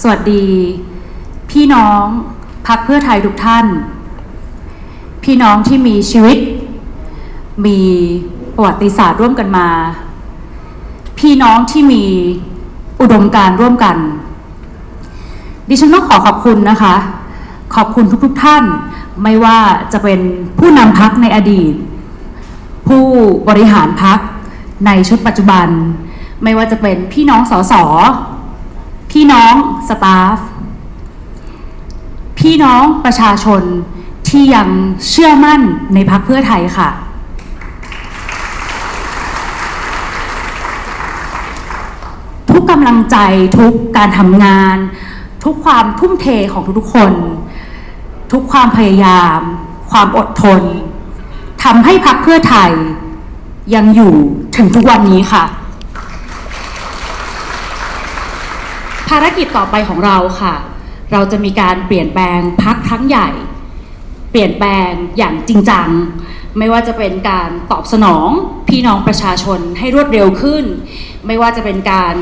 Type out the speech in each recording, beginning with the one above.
สวัสดี พี่น้องพักเพื่อไทยทุกท่าน พี่น้องที่มีชีวิต มีประวัติศาสตร์ร่วมกันมา พี่น้องที่มีอุดมการร่วมกัน ดิฉันต้องขอขอบคุณนะคะ ขอบคุณทุกๆทท่าน ไม่ว่าจะเป็นผู้นำพักในอดีต ผู้บริหารพักในชุดปัจจุบัน ไม่ว่าจะเป็นพี่น้องสส พี่น้องสตาฟ พี่น้องประชาชนที่ยังเชื่อมั่นในพักเพื่อไทยค่ะ ทุกกำลังใจทุกการทำงาน ทุกความทุ่มเทของทุกๆคน ทุกความพยายาม ความอดทนทำให้พักเพื่อไทยยังอยู่ถึงทุกวันนี้ค่ะ ภารกิจต่อไปของเราค่ะ เราจะมีการเปลี่ยนแปลงพักครั้งใหญ่ เปลี่ยนแปลงอย่างจริงจัง ไม่ว่าจะเป็นการตอบสนองพี่น้องประชาชนให้รวดเร็วขึ้น ไม่ว่าจะเป็นการ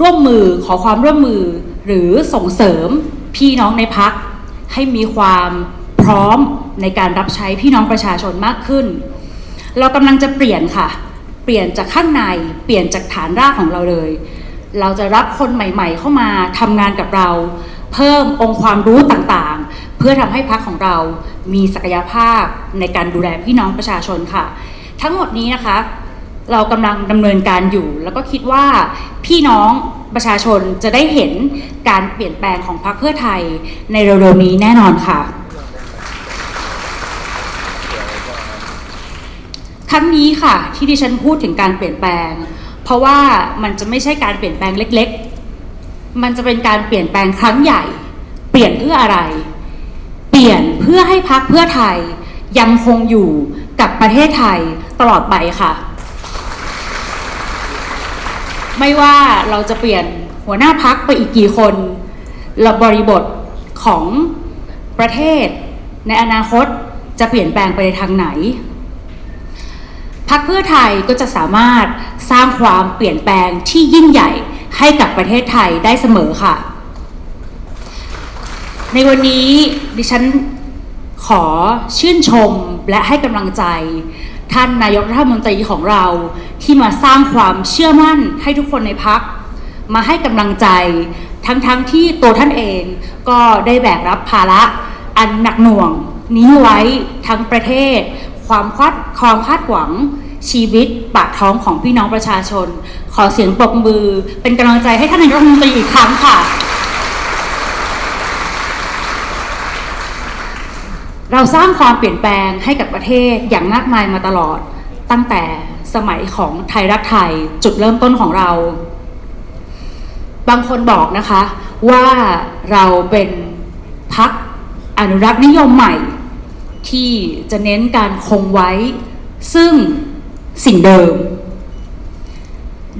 ร่วมมือขอความร่วมมือหรือส่งเสริมพี่น้องในพักให้มีความพร้อมในการรับใช้พี่น้องประชาชนมากขึ้น เรากำลังจะเปลี่ยนค่ะ เปลี่ยนจากข้างในเปลี่ยนจากฐานรากของเราเลย เราจะรับคนใหม่ ๆ เข้ามาทำงานกับเรา เพิ่มองค์ความรู้ต่างๆ เพื่อทำให้พักของเรามีศักยภาพในการดูแลพี่น้องประชาชนค่ะ ทั้งหมดนี้นะคะ เรากำลังดำเนินการอยู่ แล้วก็คิดว่าพี่น้องประชาชนจะได้เห็นการเปลี่ยนแปลงของพรรคเพื่อไทยในเร็วๆนี้แน่นอนค่ะครั้งนี้ค่ะที่ดิฉันพูดถึงการเปลี่ยนแปลง เพราะว่ามันจะไม่ใช่การเปลี่ยนแปลงเล็ก ๆ มันจะเป็นการเปลี่ยนแปลงครั้งใหญ่ เปลี่ยนเพื่ออะไร เปลี่ยนเพื่อให้พักเพื่อไทย ยังคงอยู่กับประเทศไทยตลอดไปค่ะ ไม่ว่าเราจะเปลี่ยนหัวหน้าพักไปอีกกี่คนและบริบทของประเทศในอนาคตจะเปลี่ยนแปลงไปในทางไหน พักเพื่อไทยก็จะสามารถสร้างความเปลี่ยนแปลงที่ยิ่งใหญ่ให้กับประเทศไทยได้เสมอค่ะ ในวันนี้ดิฉันขอชื่นชมและให้กำลังใจ ท่านนายกรัฐมนตรีของเราที่มาสร้างความเชื่อมั่นให้ทุกคนในพัก มาให้กำลังใจทั้งๆทที่ตัวท่านเองก็ได้แบกรับภาระอันหนักหน่วงนี้ไว้ทั้งประเทศ ความคาดความคาดหวังชีวิตปากท้องของพี่น้องประชาชน ขอเสียงปรบมือ เป็นกำลังใจให้ท่านนายกรัฐมนตรีอีกครั้งค่ะ เราสร้างความเปลี่ยนแปลงให้กับประเทศอย่างมากมายมาตลอด ตั้งแต่สมัยของไทยรักไทยจุดเริ่มต้นของเรา บางคนบอกนะคะว่าเราเป็นพักอนุรักษ์นิยมใหม่ ที่จะเน้นการคงไว้ ซึ่งสิ่งเดิม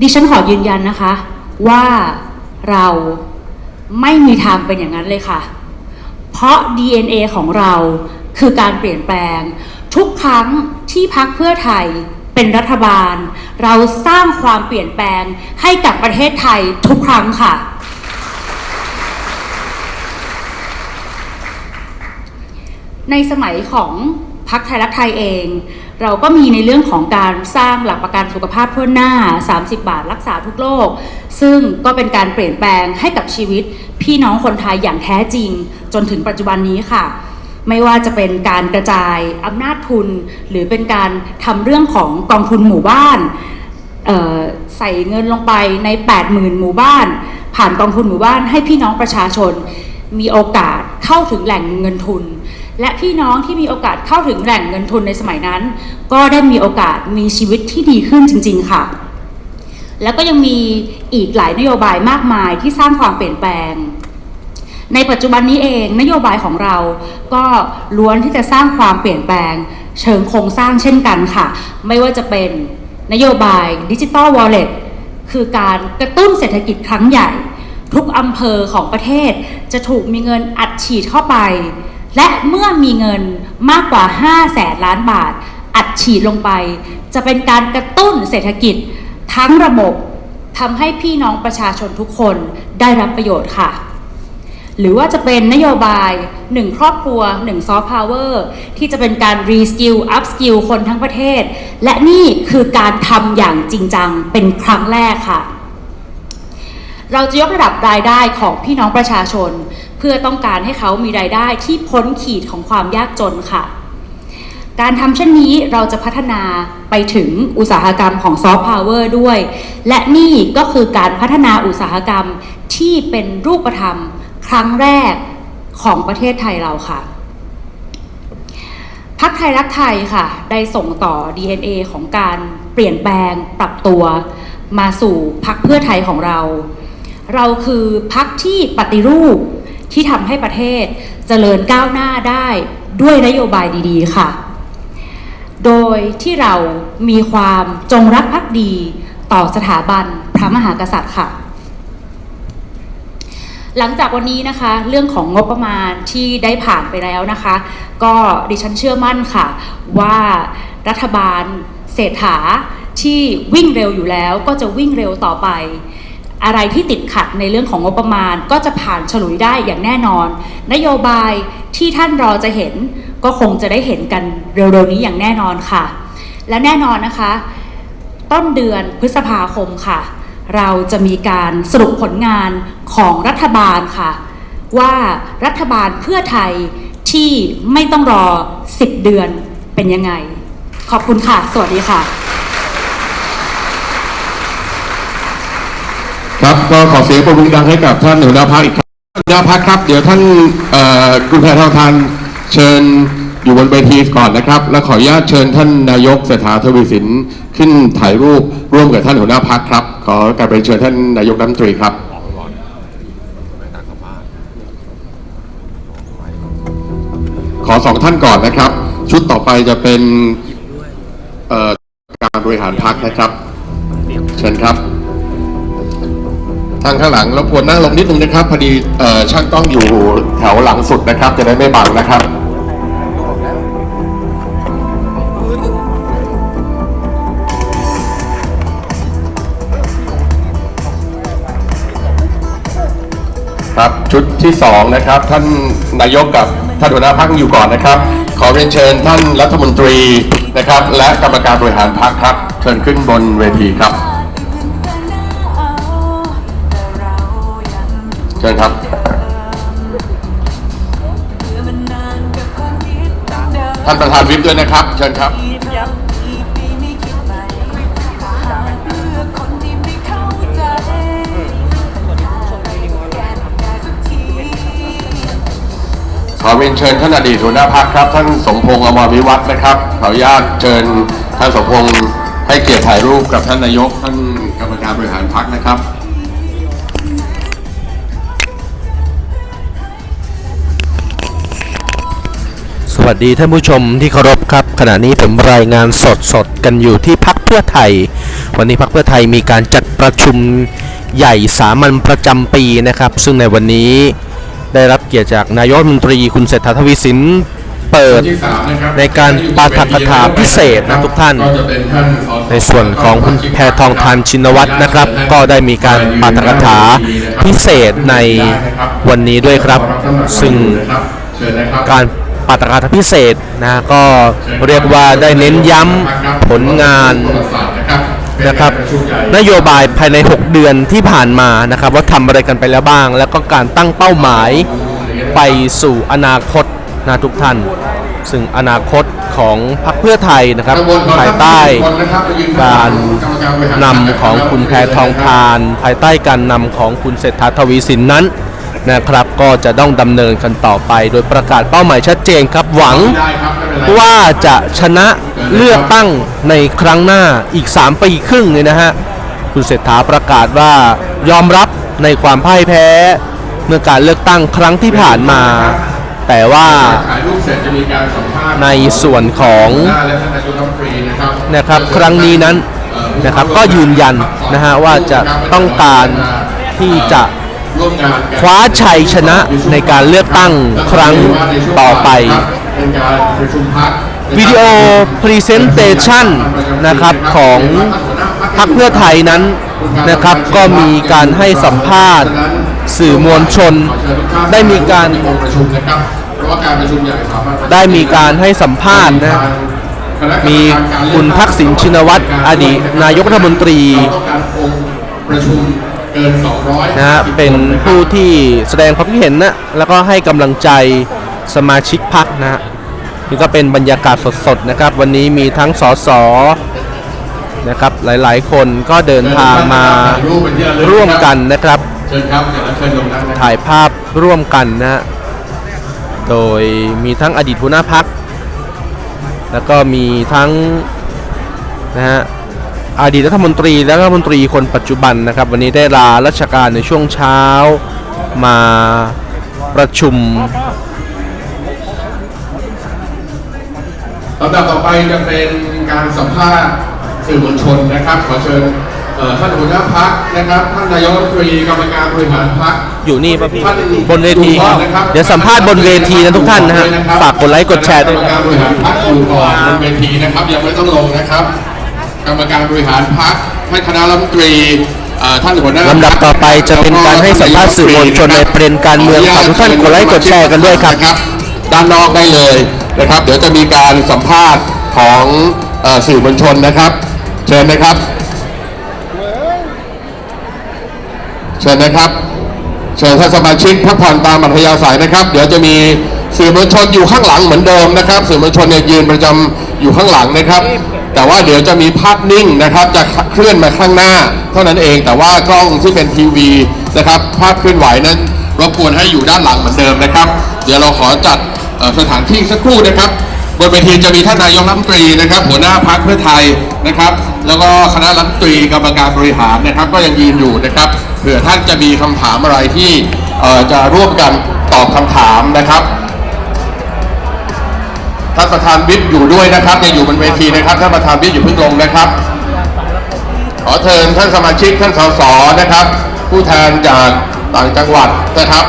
ดิฉันขอยืนยันนะคะ ว่าเราไม่มีทางเป็นอย่างนั้นเลยค่ะ เพราะ DNA ของเราคือการเปลี่ยนแปลง ทุกครั้งที่พักเพื่อไทยเป็นรัฐบาล เราสร้างความเปลี่ยนแปลงให้กับประเทศไทยทุกครั้งค่ะ ในสมัยของพักไทยรักไทยเอง เราก็มีในเรื่องของการสร้างหลักประกันสุขภาพทั่วหน้า 30 บาทรักษาทุกโรคซึ่งก็เป็นการเปลี่ยนแปลงให้กับชีวิต พี่น้องคนไทยอย่างแท้จริง จนถึงปัจจุบันนี้ค่ะ ไม่ว่าจะเป็นการกระจายอำนาจทุน หรือเป็นการทำเรื่องของกองทุนหมู่บ้านใส่เงินลงไปใน 80,000 หมู่บ้าน ผ่านกองทุนหมู่บ้านให้พี่น้องประชาชน มีโอกาสเข้าถึงแหล่งเงินทุน และพี่น้องที่มีโอกาสเข้าถึงแหล่งเงินทุนในสมัยนั้น ก็ได้มีโอกาสมีชีวิตที่ดีขึ้นจริง ๆ ค่ะ แล้วก็ยังมีอีกหลายนโยบายมากมายที่สร้างความเปลี่ยนแปลง ในปัจจุบันนี้เองนโยบายของเราก็ล้วนที่จะสร้างความเปลี่ยนแปลง เชิงโครงสร้างเช่นกันค่ะ ไม่ว่าจะเป็นนโยบายดิจิ t a ลวอลเล็ตคือการกระตุ้นเศรษฐกิจครั้งใหญ่ ทุกอำเภอของประเทศจะถูกมีเงินอัดฉีดเข้าไป และเมื่อมีเงินมากกว่า 5 แสนล้านบาท อัดฉีดลงไป จะเป็นการกระตุ้นเศรษฐกิจทั้งระบบทำให้พี่น้องประชาชนทุกคนได้รับประโยชน์ค่ะ หรือว่าจะเป็นนโยบาย1ครอบครัว1ซอฟต์พาวเวอร์ที่จะเป็นการรีสกิลอัพสกิลคนทั้งประเทศ และนี่คือการทำอย่างจริงจังเป็นครั้งแรกค่ะ เราจะยกระดับรายได้ของพี่น้องประชาชน เพื่อต้องการให้เขามีรายได้ที่พ้นขีดของความยากจนค่ะ การทำเช่นนี้เราจะพัฒนาไปถึงอุตสาหกรรมของซอฟต์พาวเวอร์ด้วย และนี่ก็คือการพัฒนาอุตสาหกรรมที่เป็นรูปธรรมครั้งแรกของประเทศไทยเราค่ะพักไทยรักไทยค่ะ ได้ส่งต่อ DNA ของการเปลี่ยนแปลงปรับตัว มาสู่พักเพื่อไทยของเรา เราคือพักที่ปฏิรูป ที่ทำให้ประเทศเจริญก้าวหน้าได้ด้วยนโยบายดีๆค่ะ โดยที่เรามีความจงรักภักดีต่อสถาบันพระมหากษัตริย์ค่ะ หลังจากวันนี้นะคะ เรื่องของงบประมาณที่ได้ผ่านไปแล้วนะคะ ก็ดิฉันเชื่อมั่นค่ะ ว่ารัฐบาลเศรษฐาที่วิ่งเร็วอยู่แล้วก็จะวิ่งเร็วต่อไป อะไรที่ติดขัดในเรื่องของงบประมาณ ก็จะผ่านฉลุยได้อย่างแน่นอน นโยบายที่ท่านรอจะเห็นก็คงจะได้เห็นกันเร็วๆนี้อย่างแน่นอนค่ะ และแน่นอนนะคะ ต้นเดือนพฤษภาคมค่ะ เราจะมีการสรุปผลงานของรัฐบาลค่ะ ว่ารัฐบาลเพื่อไทยที่ไม่ต้องรอ 10 เดือนเป็นยังไง ขอบคุณค่ะ สวัสดีค่ะ ครับก็ขอเสียงปรบมือดังให้กับท่านหัวหน้าพักอีกครั้งหัวหน้าพักครับ เดี๋ยวท่านเอ่อคุณแพทองทานเชิญอยู่บนเวทีก่อนนะครับ และขออนุญาตเชิญท่านนายกเศรษฐาทวีสินขึ้นถ่ายรูปร่วมกับท่านหัวหน้าพักครับ ขอการเป็นเชิญท่านนายกรัฐมนตรีครับขอสองท่านก่อนนะครับ ชุดต่อไปจะเป็นการบริหารพักนะครับ เชิญครับ ทางข้างหลังรบกวนนั่งลงนิดนึงนะครับพอดีช่างต้องอยู่แถวหลังสุดนะครับ จะได้ไม่บังนะครับครับชุดที่สองนะครับ ท่านนายกกับท่านหัวหน้าพักอยู่ก่อนนะครับ ขอเรียนเชิญท่านรัฐมนตรีนะครับ และกรรมการบริหารพักครับ เชิญขึ้นบนเวทีครับ ชิญครับ ท่านประธานวิปด้วยนะครับ เชิญครับ ขอเรียนเชิญท่านอดีตหัวหน้าพักครับ ท่านสมพงษ์อมรวิวัฒน์นะครับ ขออนุญาตเชิญท่านสมพงษ์ให้เกียรติถ่ายรูปกับท่านนายก ท่านกรรมการบริหารพักนะครับ วัสดีท่านผู้ชมที่เคารพครับ ขณะนี้ผมรายงานสดสดๆกันอยู่ที่พักเพื่อไทย วันนี้พักเพื่อไทยมีการจัดประชุมใหญ่สามัญประจำปีนะครับ ซึ่งในวันนี้ได้รับเกียรติจากนายกรัฐมนตรีคุณเศรษฐาทวีสินเปิดในการปาฐกถาพิเศษนะทุกท่าน ในส่วนของคุณแพทองทานชินวัตรนะครับ ก็ได้มีการปาฐกถาพิเศษในวันนี้ด้วยครับ ซึ่งการ ปาฐกถาพิเศษนะก็เรียกว่าได้เน้นย้ำผลงานนะครับนโยบายภายใน 6 เดือนที่ผ่านมานะครับ ว่าทำอะไรกันไปแล้วบ้าง แล้วก็การตั้งเป้าหมายไปสู่อนาคตนะทุกท่าน ซึ่งอนาคตของพรรคเพื่อไทยนะครับภายใต้การนำของคุณแพทองทาน ภายใต้การนำของคุณเศรษฐาทวีสินนั้น นะครับ ก็จะต้องดำเนินกันต่อไป โดยประกาศเป้าหมายชัดเจนครับ หวังว่าจะชนะเลือกตั้งในครั้งหน้าอีก 3 ปีครึ่งเลยนะฮะคุณเศรษฐาประกาศว่ายอมรับในความพ่ายแพ้เมื่อการเลือกตั้งครั้งที่ผ่านมา แต่ว่าถ่ายรูปเสร็จจะมีการสัมภาษณ์ในส่วนของหน้าและท่านนายกรัฐมนตรีนะครับนะครับครั้งนี้นั้นนะครับก็ยืนยันนะฮะว่าจะต้องการที่จะร่วมงานกัน คว้าชัยชนะในการเลือกตั้งครั้งต่อไปเป็นการประชุมพักวิดีโอพรีเซนเตชันนะครับของพักเพื่อไทยนั้นนะครับก็มีการให้สัมภาษณ์สื่อมวลชน ได้มีการประชุมนะครับเพราะว่าการประชุมใหญ่สามัญได้มีการให้สัมภาษณ์นะมีคุณทักษิณชินวัตรอดีตนายกรัฐมนตรี เราต้องการองค์ประชุมเกิน200นะฮะเป็นผู้ที่แสดงความคิดเห็นนะแล้วก็ให้กำลังใจสมาชิกพักนะฮะนี่ก็เป็นบรรยากาศสดๆนะครับ วันนี้มีทั้งสสนะครับหลายๆ คนก็เดินทางมาร่วมกันนะครับเชิญครับเดี๋ยวเชิญลงนั่งนะครับถ่ายภาพร่วมกันนะฮะโดยมีทั้งอดีตหัวหน้าพัก แล้วก็มีทั้งนะฮะ อดีตรัฐมนตรีและรัฐมนตรีคนปัจจุบันนะครับ วันนี้ได้ลาราชการในช่วงเช้ามาประชุมลำดับต่อไปจะเป็นการสัมภาษณ์สื่อมวลชนนะครับ ขอเชิญเอ่อท่านหัวหน้าพักนะครับท่านนายกรัฐมนตรีกรรมการบริหารพักอยู่นี่ป่ะพี่ท่านบนเวทีก่อนนะครับเดี๋ยวสัมภาษณ์บนเวทีนะทุกท่านนะฮะฝากกดไลค์กดแชร์ด้วยกรรมการบริหารพักอยู่ก่อนบนเวทีนะครับยังไม่ต้องลงนะครับ กรรมการบริหารพักท่านคณะรัฐมนตรีเอ่อท่านหัวหน้าลำดับต่อไปจะเป็นการให้สัมภาษณ์สื่อมวลชนในประเด็นการเมืองฝากทุกท่านกดไลค์กดแชร์กันด้วยครับนะครับด้านนอกได้เลยนะครับ เดี๋ยวจะมีการสัมภาษณ์ของเอ่อสื่อมวลชนนะครับ เชิญนะครับ เชิญนะครับ เชิญท่านสมาชิกพักผ่อนตามอัธยาศัยนะครับ เดี๋ยวจะมีสื่อมวลชนอยู่ข้างหลังเหมือนเดิมนะครับ สื่อมวลชนเนี่ยยืนประจำอยู่ข้างหลังนะครับ แต่ว่าเดี๋ยวจะมีภาพนิ่งนะครับ จะเคลื่อนมาข้างหน้า เท่านั้นเองแต่ว่ากล้องที่เป็นทีวีนะครับ ภาพเคลื่อนไหวนั้นรบกวนให้อยู่ด้านหลังเหมือนเดิมนะครับ เดี๋ยวเราขอจัดสถานที่สักครู่นะครับบนเวทีจะมีท่านนายกรัฐมนตรีนะครับ หัวหน้าพักเพื่อไทยนะครับ แล้วก็คณะรัฐมนตรีกรรมการบริหารนะครับ ก็ยังยืนอยู่นะครับเผื่อท่านจะมีคำถามอะไรที่จะร่วมกันตอบคำถามนะครับ ท่านประธานวิปอยู่ด้วยนะครับยังอยู่บนเวทีนะครับท่านประธานวิปอยู่เพิ่งลงนะครับ ขอเชิญท่านสมาชิกท่านสสนะครับ ผู้แทนจากต่างจังหวัดนะครับ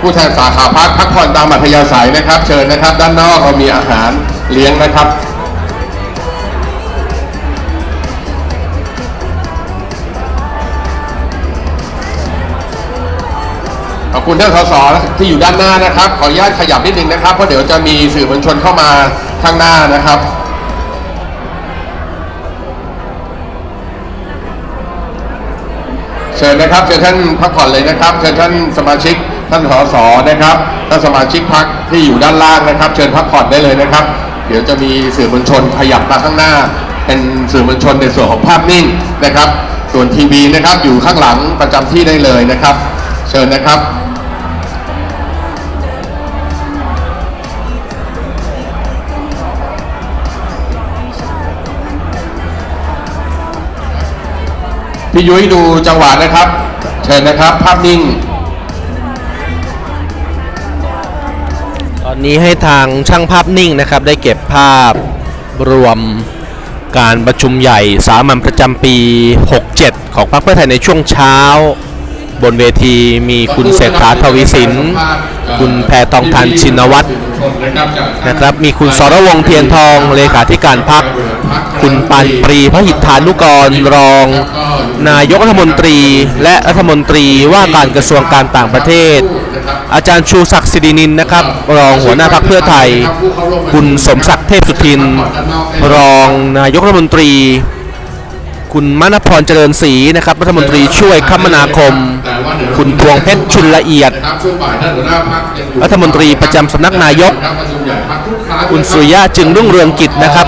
ผู้แทนสาขาพักพักผ่อนตามอัธยาศัยนะครับ เชิญนะครับ ด้านนอกเรามีอาหารเลี้ยงนะครับ ขอบคุณท่านสสที่อยู่ด้านหน้านะครับ ขออนุญาตขยับนิดนึงนะครับเพราะเดี๋ยวจะมีสื่อมวลชนเข้ามาข้างหน้านะครับ เชิญนะครับเชิญท่านพักผ่อนเลยนะครับเชิญท่านสมาชิกท่านสสนะครับท่านสมาชิกพักที่อยู่ด้านล่างนะครับ เชิญพักผ่อนได้เลยนะครับ เดี๋ยวจะมีสื่อมวลชนขยับมาข้างหน้า เป็นสื่อมวลชนในส่วนของภาพนิ่งนะครับ ส่วนทีวีนะครับอยู่ข้างหลังประจำที่ได้เลยนะครับ เชิญนะครับ พี่ยุ้ยดูจังหวะนะครับ เชิญนะครับ ภาพนิ่ง ตอนนี้ให้ทางช่างภาพนิ่งนะครับ ได้เก็บภาพรวมการประชุมใหญ่สามัญประจำปี 67 ของพรรคเพื่อไทยในช่วงเช้า บนเวทีมีคุณเศรษฐาทวีสิน คุณแพทองทานชินวัตรนะครับ มีคุณสรวงเทียนทองเลขาธิการพัก คุณปานปรีพระหิทธานุกรรอง นายกรัฐมนตรี และรัฐมนตรีว่าการกระทรวงการต่างประเทศ อาจารย์ชูศักดิ์สิรินินนะครับ รองหัวหน้าพักเพื่อไทย คุณสมศักดิ์เทพสุทิน รองนายกรัฐมนตรี คุณมณพรเจริญศรีนะครับรัฐมนตรีช่วยคมนาคม คุณพวงเพชรชุนละเอียด รัฐมนตรีประจำสำนักนายก คุณสุริยะจึงรุ่งเรืองกิจนะครับ